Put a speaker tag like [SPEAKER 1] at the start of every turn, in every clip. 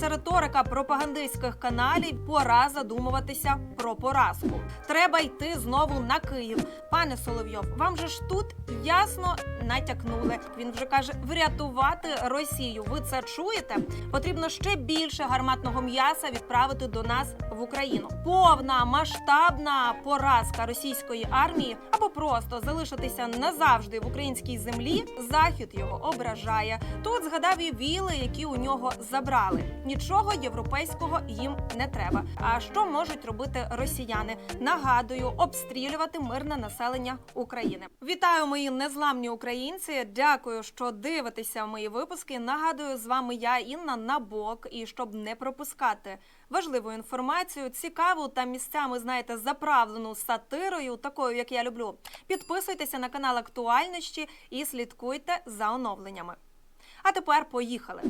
[SPEAKER 1] Змінюється риторика пропагандистських каналів. Пора задумуватися про поразку. Треба йти знову на Київ. Пане Соловйов, вам же ж тут ясно натякнули. Він вже каже врятувати Росію. Ви це чуєте? Потрібно ще більше гарматного м'яса відправити до нас в Україну. Повна масштабна поразка російської армії або просто залишитися назавжди в українській землі. Захід його ображає. Тут згадав і віли, які у нього забрали. Нічого європейського їм не треба. А що можуть робити росіяни? Нагадую, обстрілювати мирне населення України. Вітаю, мої незламні українці. Дякую, що дивитеся мої випуски. Нагадую, з вами я Інна Набок. І щоб не пропускати важливу інформацію, цікаву та місцями знаєте заправлену сатирою, такою як я люблю. Підписуйтеся на канал актуальності і слідкуйте за оновленнями. А тепер поїхали.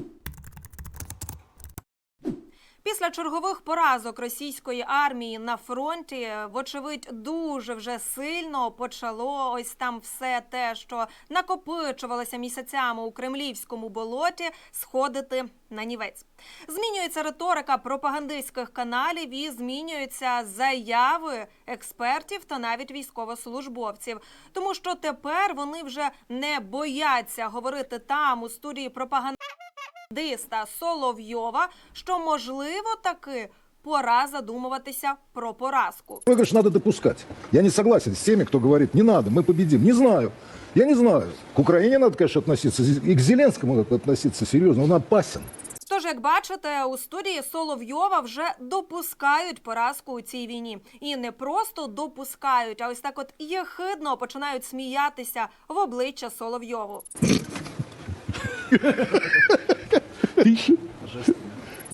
[SPEAKER 1] Після чергових поразок російської армії на фронті, вочевидь, дуже вже сильно почало ось там все те, що накопичувалося місяцями у кремлівському болоті, сходити на нівець. Змінюється риторика пропагандистських каналів і змінюються заяви експертів та навіть військовослужбовців, тому що тепер вони вже не бояться говорити там у студії пропаганди. Диста Соловйова, що можливо таки пора задумуватися про поразку.
[SPEAKER 2] Проигрыш надо допускать. Я не согласен с теми, кто говорит, не надо, мы победим. Не знаю. Я не знаю. К Украине надо, конечно, относиться, и к Зеленскому надо относиться серьезно. Он опасен.
[SPEAKER 1] Тож, як бачите, у студії Соловйова вже допускають поразку у цій війні, і не просто допускають, а ось так, от єхидно починають сміятися в обличчя Соловйову.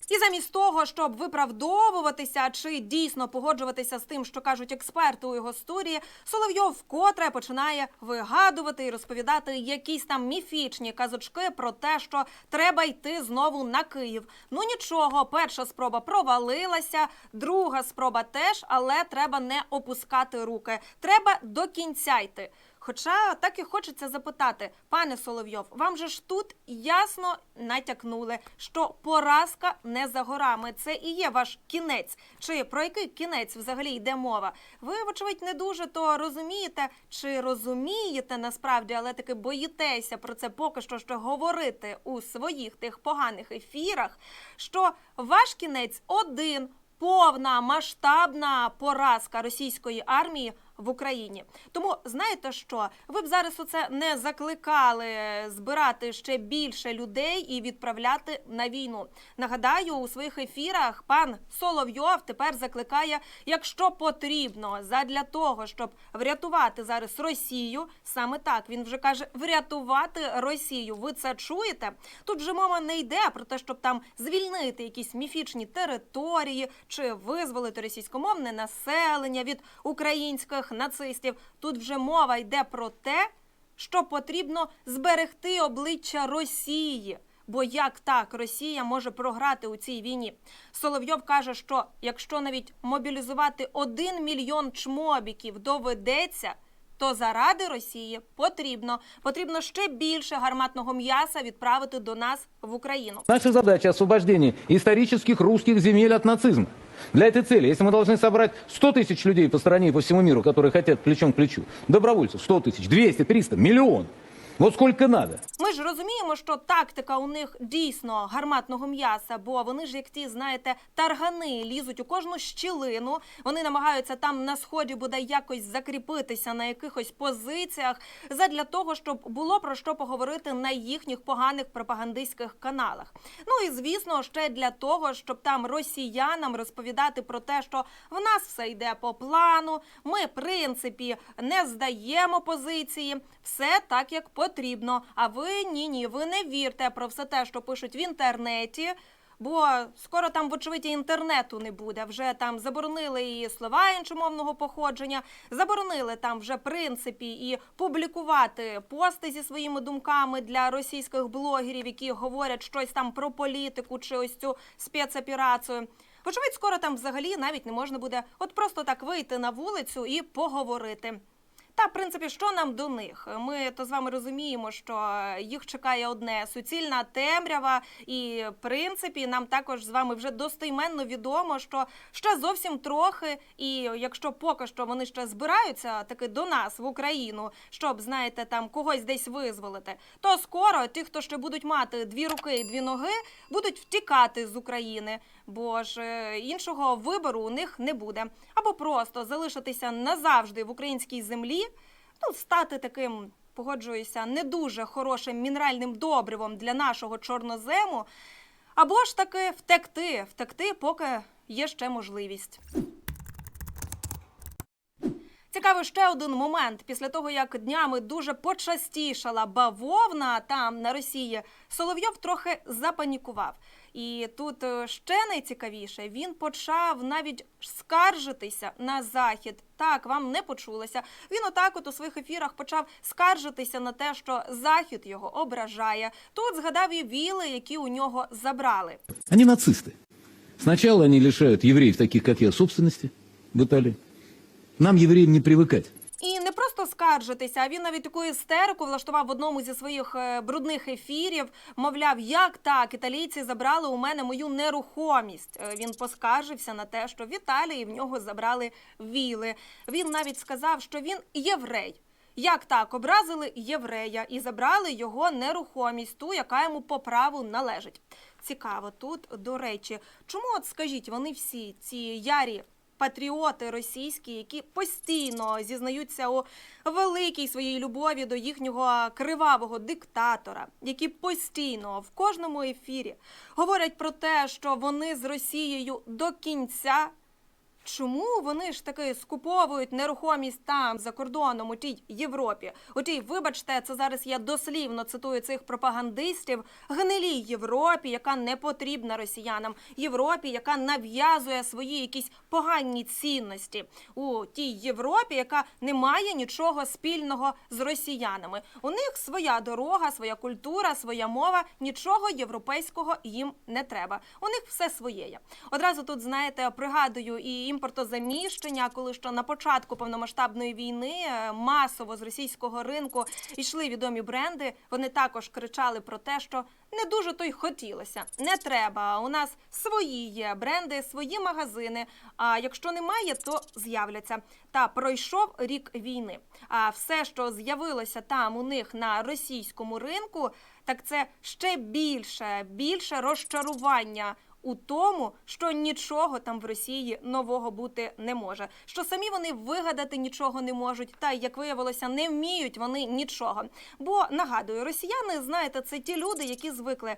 [SPEAKER 1] І замість того, щоб виправдовуватися чи дійсно погоджуватися з тим, що кажуть експерти у його студії, Соловйов вкотре починає вигадувати і розповідати якісь там міфічні казочки про те, що треба йти знову на Київ. Ну нічого, перша спроба провалилася, друга спроба теж, але треба не опускати руки. Треба до кінця йти. Хоча так і хочеться запитати, пане Соловйов, вам же ж тут ясно натякнули, що поразка не за горами. Це і є ваш кінець. Чи про який кінець взагалі йде мова? Ви, вочевидь, не дуже то розумієте чи розумієте насправді, але таки боїтеся про це поки що ще говорити у своїх тих поганих ефірах. Що ваш кінець один повна масштабна поразка російської армії в Україні. Тому знаєте що? Ви б зараз оце не закликали збирати ще більше людей і відправляти на війну. Нагадаю, у своїх ефірах пан Соловйов тепер закликає, якщо потрібно, задля того, щоб врятувати зараз Росію, саме так він вже каже врятувати Росію. Ви це чуєте? Тут же мова не йде про те, щоб там звільнити якісь міфічні території чи визволити російськомовне населення від українських нацистів. Тут вже мова йде про те, що потрібно зберегти обличчя Росії. Бо як так Росія може програти у цій війні? Соловйов каже, що якщо навіть мобілізувати один мільйон чмобіків доведеться, то заради Росії потрібно потрібно ще більше гарматного м'яса відправити до нас в Україну.
[SPEAKER 3] Наша задача – освобождение исторических русских земель от нацизма. Для этой цели, если мы должны собрать 100 тысяч людей по стране и по всему миру, которые хотят плечом к плечу, добровольцев 100 тысяч, 200, 300, миллион, вот сколько надо.
[SPEAKER 1] ми ж розуміємо, що тактика у них дійсно гарматного м'яса, бо вони ж як ті, знаєте, таргани лізуть у кожну щілину. Вони намагаються там на сході буде якось закріпитися на якихось позиціях, задля того, щоб було про що поговорити на їхніх поганих пропагандистських каналах. Ну і звісно, ще для того, щоб там росіянам розповідати про те, що в нас все йде по плану. Ми, в принципі, не здаємо позиції, все так як потрібно. А ви ні, ні, ви не вірте про все те, що пишуть в інтернеті. Бо скоро там, вочевидь, інтернету не буде. Вже там заборонили і слова іншомовного походження, заборонили там вже принципі і публікувати пости зі своїми думками для російських блогерів, які говорять щось там про політику чи ось цю спецоперацію. Вочевидь, скоро там взагалі навіть не можна буде от просто так вийти на вулицю і поговорити. Та, в принципі, що нам до них? Ми то з вами розуміємо, що їх чекає одне суцільна темрява, і в принципі нам також з вами вже достойменно відомо, що ще зовсім трохи, і якщо поки що вони ще збираються таки до нас в Україну, щоб знаєте, там когось десь визволити, то скоро ті, хто ще будуть мати дві руки і дві ноги, будуть втікати з України, бо ж е, іншого вибору у них не буде, або просто залишитися назавжди в українській землі ну, стати таким, погоджуюся, не дуже хорошим мінеральним добривом для нашого чорнозему, або ж таки втекти, втекти, поки є ще можливість. Цікавий ще один момент. Після того, як днями дуже почастішала бавовна там на Росії, Соловйов трохи запанікував. І тут е, ще найцікавіше, він почав навіть скаржитися на захід. Так, вам не почулося. Він отак от у своїх ефірах почав скаржитися на те, що захід його ображає. Тут згадав і віли, які у нього забрали.
[SPEAKER 3] Они нацисты. Сначала они лишают евреев, таких как я, собственности в Италии. Нам, евреям, не привыкать.
[SPEAKER 1] І не просто скаржитися, а він навіть таку істерику влаштував в одному зі своїх е, брудних ефірів. Мовляв, як так, італійці забрали у мене мою нерухомість. Е, Він поскаржився на те, що в Італії в нього забрали віли. Він навіть сказав, що він єврей. Як так образили єврея і забрали його нерухомість, ту, яка йому по праву належить. Цікаво тут, до речі, чому от скажіть, вони всі ці ярі патріоти російські, які постійно зізнаються у великій своїй любові до їхнього кривавого диктатора, які постійно в кожному ефірі говорять про те, що вони з Росією до кінця. Чому вони ж таки скуповують нерухомість там за кордоном у тій Європі? У тій, вибачте, це зараз я дослівно цитую цих пропагандистів гнилій Європі, яка не потрібна росіянам, Європі, яка нав'язує свої якісь погані цінності у тій Європі, яка не має нічого спільного з росіянами. У них своя дорога, своя культура, своя мова. Нічого європейського їм не треба. У них все своє. Одразу тут знаєте, пригадую і імпортозаміщення, коли що на початку повномасштабної війни е, масово з російського ринку йшли відомі бренди. Вони також кричали про те, що не дуже то й хотілося. Не треба. У нас свої є бренди, свої магазини. А якщо немає, то з'являться. Та пройшов рік війни. А все, що з'явилося там у них на російському ринку, так це ще більше, більше розчарування у тому, що нічого там в Росії нового бути не може. Що самі вони вигадати нічого не можуть, та як виявилося, не вміють вони нічого. Бо нагадую, росіяни, знаєте, це ті люди, які звикли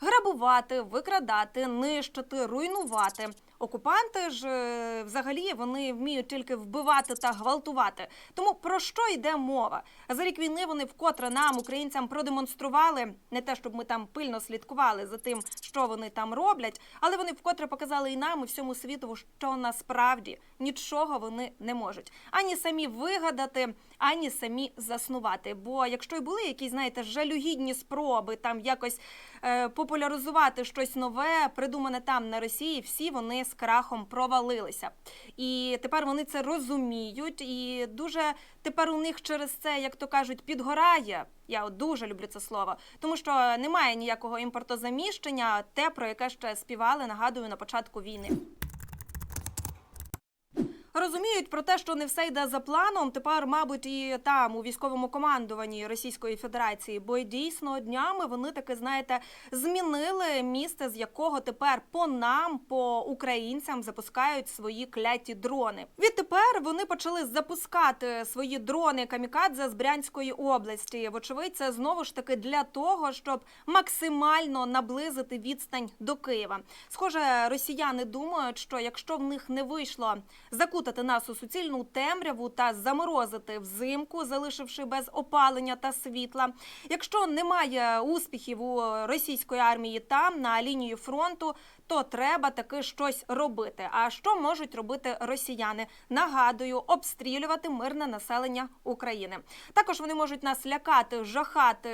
[SPEAKER 1] грабувати, викрадати, нищити, руйнувати. Окупанти ж е, взагалі вони вміють тільки вбивати та гвалтувати. Тому про що йде мова? За рік війни вони вкотре нам, українцям, продемонстрували не те, щоб ми там пильно слідкували за тим, що вони там роблять, але вони вкотре показали і нам, і всьому світу, що насправді нічого вони не можуть ані самі вигадати, ані самі заснувати. Бо якщо й були якісь, знаєте, жалюгідні спроби там якось популяризувати щось нове, придумане там на Росії, всі вони з крахом провалилися. І тепер вони це розуміють, і дуже тепер у них через це, як то кажуть, підгорає. Я от дуже люблю це слово, тому що немає ніякого імпортозаміщення, те, про яке ще співали, нагадую, на початку війни. Розуміють про те, що не все йде за планом. Тепер, мабуть, і там у військовому командуванні Російської Федерації, бо дійсно днями вони таки знаєте змінили місце, з якого тепер по нам, по українцям, запускають свої кляті дрони. Відтепер вони почали запускати свої дрони камікадзе з Брянської області. Вочевидь, це знову ж таки для того, щоб максимально наблизити відстань до Києва. Схоже, росіяни думають, що якщо в них не вийшло закутати нас у суцільну темряву та заморозити взимку, залишивши без опалення та світла. Якщо немає успіхів у російської армії там на лінії фронту, то треба таки щось робити. А що можуть робити росіяни? Нагадую, обстрілювати мирне населення України. Також вони можуть нас лякати, жахати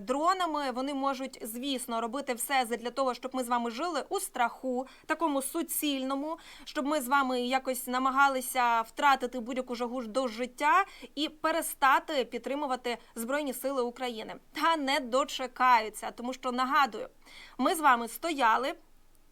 [SPEAKER 1] дронами. Вони можуть, звісно, робити все для того, щоб ми з вами жили у страху, такому суцільному, щоб ми з вами якось намагалися втратити будь-яку жагу до життя і перестати підтримувати збройні сили України. Та не дочекаються, тому що нагадую, ми з вами стояли.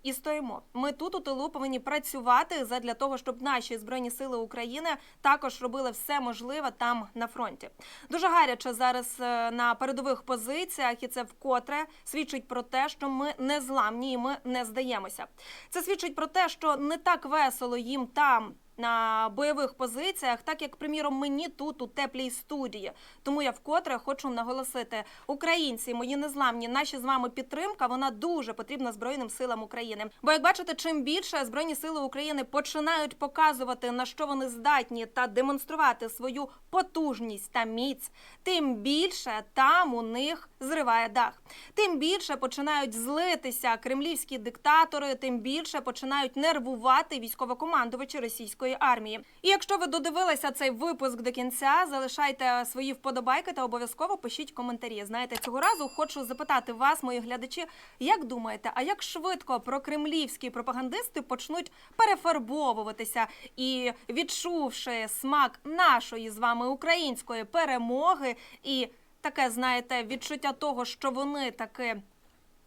[SPEAKER 1] І стоїмо. Ми тут у тилу повинні працювати задля того, щоб наші збройні сили України також робили все можливе там на фронті. Дуже гаряче зараз е, на передових позиціях, і це вкотре свідчить про те, що ми не зламні і ми не здаємося. Це свідчить про те, що не так весело їм там. На бойових позиціях, так як приміром мені тут у теплій студії. Тому я вкотре хочу наголосити: українці, мої незламні, наші з вами підтримка, вона дуже потрібна Збройним силам України. Бо як бачите, чим більше збройні сили України починають показувати на що вони здатні та демонструвати свою потужність та міць, тим більше там у них зриває дах. Тим більше починають злитися кремлівські диктатори, тим більше починають нервувати військовокомандувачі російської армії. І якщо ви додивилися цей випуск до кінця, залишайте свої вподобайки та обов'язково пишіть коментарі. Знаєте, цього разу хочу запитати вас, мої глядачі, як думаєте, а як швидко прокремлівські пропагандисти почнуть перефарбовуватися і відчувши смак нашої з вами української перемоги і таке, знаєте, відчуття того, що вони таки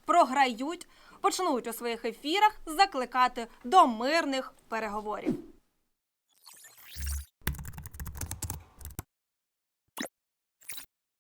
[SPEAKER 1] програють, почнуть у своїх ефірах закликати до мирних переговорів.